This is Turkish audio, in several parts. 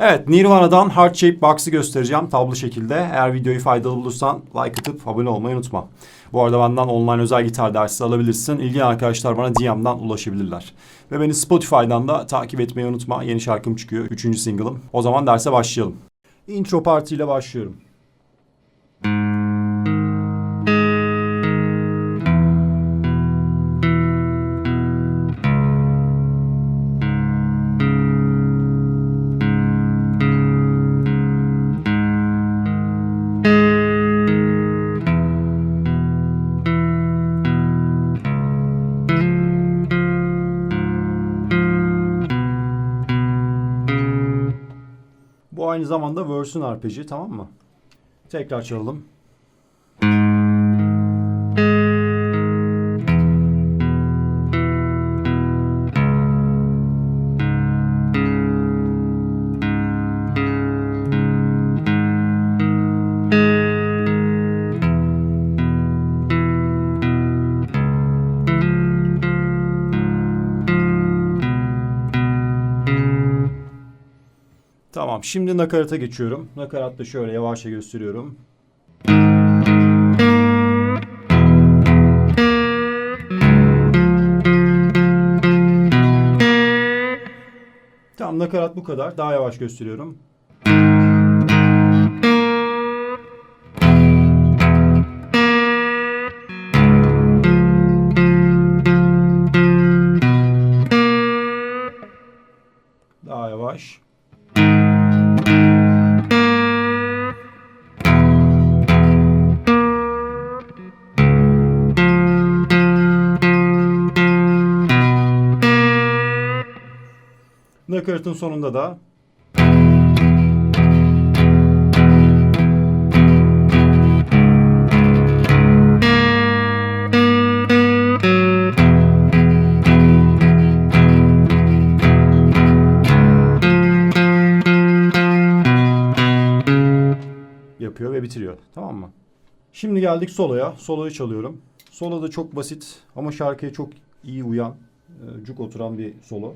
Evet Nirvana'dan Heart Shape Box'ı göstereceğim tablo şekilde. Eğer videoyu faydalı bulursan like atıp abone olmayı unutma. Bu arada benden online özel gitar dersi alabilirsin. İlgili arkadaşlar bana DM'den ulaşabilirler. Ve beni Spotify'dan da takip etmeyi unutma. Yeni şarkım çıkıyor. Üçüncü single'ım. O zaman derse başlayalım. Intro partiyle başlıyorum. Bu aynı zamanda verse'ün arpeci tamam mı? Tekrar çalalım. Tamam şimdi nakarata geçiyorum. Nakaratta şöyle yavaşça gösteriyorum. Tamam nakarat bu kadar. Daha yavaş gösteriyorum. Daha yavaş. Nakaratın sonunda da yapıyor ve bitiriyor. Tamam mı? Şimdi geldik soloya. Soloyu çalıyorum. Solo da çok basit ama şarkıya çok iyi uyan, e, cuk oturan bir solo.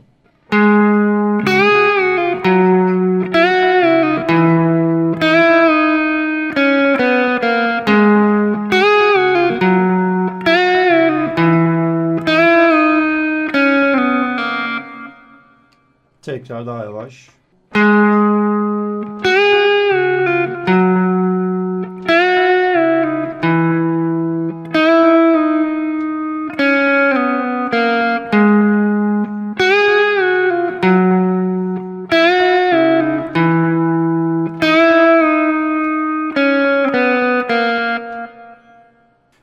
Tekrar daha yavaş.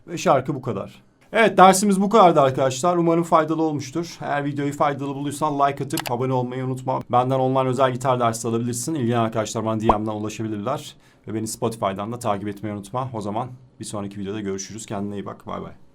Ve şarkı bu kadar. Evet dersimiz bu kadardı arkadaşlar. Umarım faydalı olmuştur. Eğer videoyu faydalı bulduysan like atıp abone olmayı unutma. Benden online özel gitar dersi alabilirsin. İlgili arkadaşlar bana DM'den ulaşabilirler. Ve beni Spotify'dan da takip etmeyi unutma. O zaman bir sonraki videoda görüşürüz. Kendine iyi bak. Bay bay.